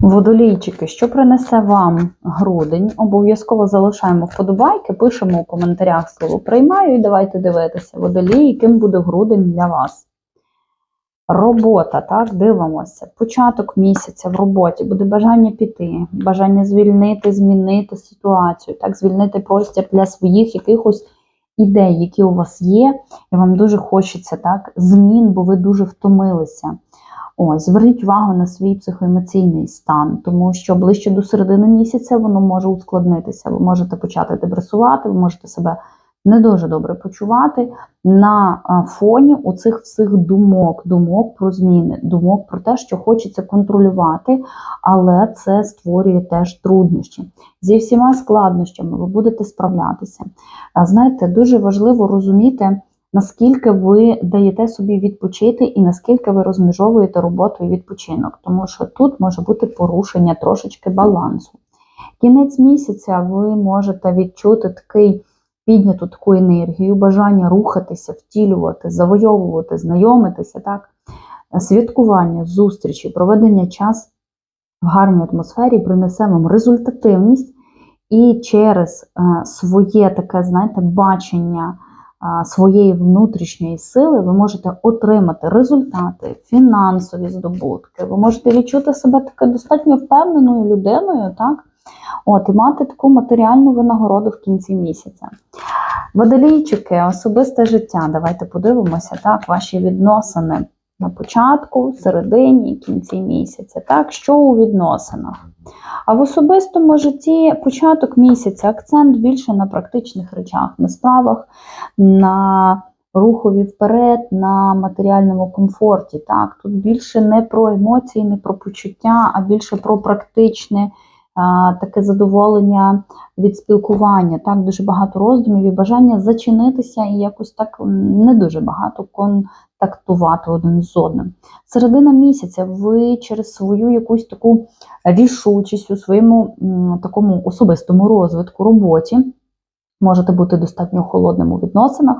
Водолійчики, що принесе вам грудень? Обов'язково залишаємо вподобайки, пишемо у коментарях слово приймаю і давайте дивитися. Водолій, яким буде грудень для вас. Робота, так, дивимося. Початок місяця в роботі буде бажання піти, бажання звільнити, змінити ситуацію, так, звільнити простір для своїх якихось ідей, які у вас є, і вам дуже хочеться так, змін, бо ви дуже втомилися. Ось, зверніть увагу на свій психоемоційний стан, тому що ближче до середини місяця воно може ускладнитися. Ви можете почати депресувати, ви можете себе не дуже добре почувати на фоні оцих всіх думок, думок про зміни, думок про те, що хочеться контролювати, але це створює теж труднощі. Зі всіма складнощами ви будете справлятися. Знаєте, дуже важливо розуміти наскільки ви даєте собі відпочити і наскільки ви розмежовуєте роботу і відпочинок, тому що тут може бути порушення трошечки балансу. Кінець місяця ви можете відчути такий підняту таку енергію, бажання рухатися, втілювати, завойовувати, знайомитися, так? святкування, зустрічі, проведення часу в гарній атмосфері принесе вам результативність і через е, своє таке, знаєте, бачення своєї внутрішньої сили ви можете отримати результати, фінансові здобутки, ви можете відчути себе таке достатньо впевненою людиною, так? От, і мати таку матеріальну винагороду в кінці місяця. Водолійчики, особисте життя. Давайте подивимося, так, ваші відносини на початку, середині, кінці місяця. Так, що у відносинах? А в особистому житті початок місяця акцент більше на практичних речах, на справах, на рухові вперед, на матеріальному комфорті. Так, Тут більше не про емоції, не про почуття, а більше про практичне. Таке задоволення від спілкування, так дуже багато роздумів і бажання зачинитися і якось так не дуже багато контактувати один з одним. Середина місяця ви через свою якусь таку рішучість у своєму такому особистому розвитку, роботі, можете бути достатньо холодним у відносинах.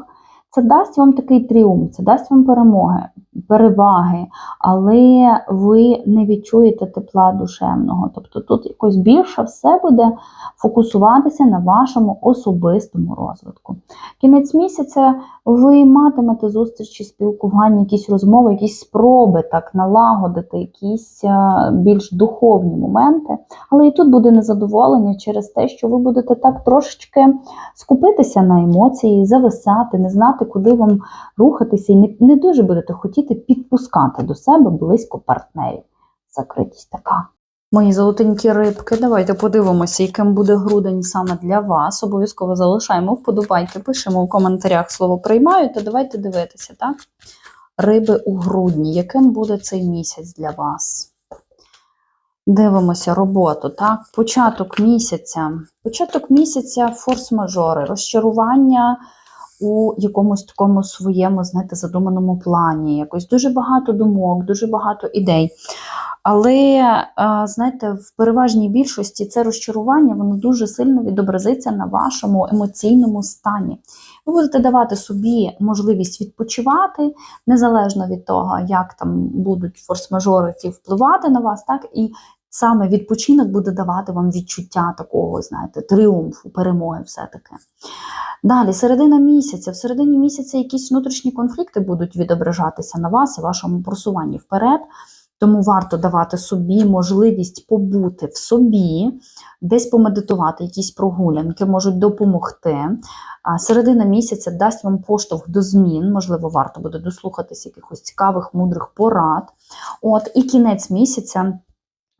Це дасть вам такий тріумф, це дасть вам перемоги, переваги, але ви не відчуєте тепла душевного. Тобто тут якось більше все буде фокусуватися на вашому особистому розвитку. Кінець місяця ви матимете зустрічі, спілкування, якісь розмови, якісь спроби так налагодити, якісь більш духовні моменти. Але і тут буде незадоволення через те, що ви будете так трошечки скупитися на емоції, зависати, не знати, куди вам рухатися, і не, не дуже будете хотіти підпускати до себе близько партнерів. Закритість така. Мої золотенькі рибки, давайте подивимося, яким буде грудень саме для вас. Обов'язково залишаємо вподобайки, пишемо в коментарях слово приймаю, та давайте дивитися, так? Риби у грудні, яким буде цей місяць для вас? Дивимося роботу, так? Початок місяця. Початок місяця форс-мажори, розчарування у якомусь такому своєму, знаєте, задуманому плані. Якось дуже багато думок, дуже багато ідей. Але, знаєте, в переважній більшості це розчарування, воно дуже сильно відобразиться на вашому емоційному стані. Ви будете давати собі можливість відпочивати, незалежно від того, як там будуть форс-мажори ті впливати на вас, так, і саме відпочинок буде давати вам відчуття такого, знаєте, тріумфу, перемоги, все-таки. Далі, середина місяця. В середині місяця якісь внутрішні конфлікти будуть відображатися на вас і вашому просуванні вперед. Тому варто давати собі можливість побути в собі, десь помедитувати, якісь прогулянки можуть допомогти. Середина місяця дасть вам поштовх до змін, можливо, варто буде дослухатись якихось цікавих, мудрих порад. От, І кінець місяця.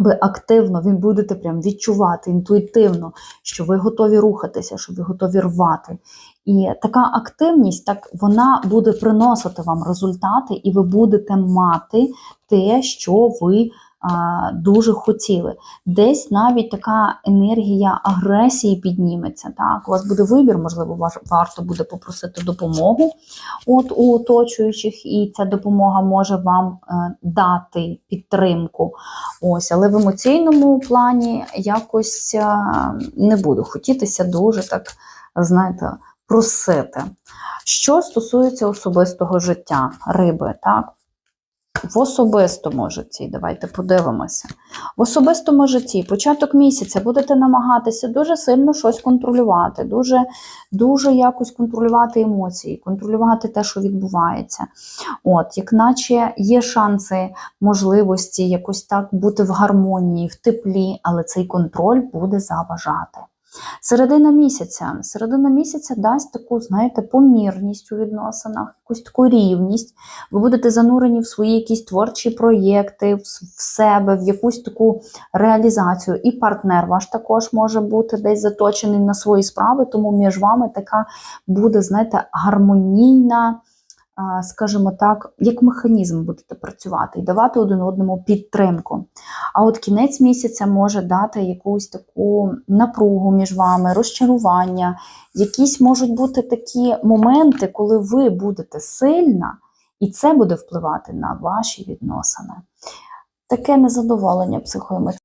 Ви активно ви будете прям відчувати інтуїтивно, що ви готові рухатися, що ви готові рвати. І така активність, так вона буде приносити вам результати, і ви будете мати те, що ви дуже хотіли. Десь навіть така енергія агресії підніметься. Так, у вас буде вибір, можливо, варто буде попросити допомогу от у оточуючих, і ця допомога може вам е, дати підтримку. Ось, але в емоційному плані якось е, не буду хотітися дуже так, знаєте просити. Що стосується особистого життя риби, так? В особистому житті. Давайте подивимося. В особистому житті, початок місяця, будете намагатися дуже сильно щось контролювати, дуже, дуже якось контролювати емоції, контролювати те, що відбувається. От, як наче є шанси, можливості якось так бути в гармонії, в теплі, але цей контроль буде заважати. Середина місяця. Середина місяця дасть таку, знаєте, помірність у відносинах, якусь таку рівність. Ви будете занурені в свої якісь творчі проєкти, в себе, в якусь таку реалізацію. І партнер ваш також може бути десь заточений на свої справи, тому між вами така буде, знаєте, гармонійна. Скажімо так, як механізм будете працювати і давати один одному підтримку. А от кінець місяця може дати якусь таку напругу між вами, розчарування. Якісь можуть бути такі моменти, коли ви будете сильна, і це буде впливати на ваші відносини. Таке незадоволення психоемоційне.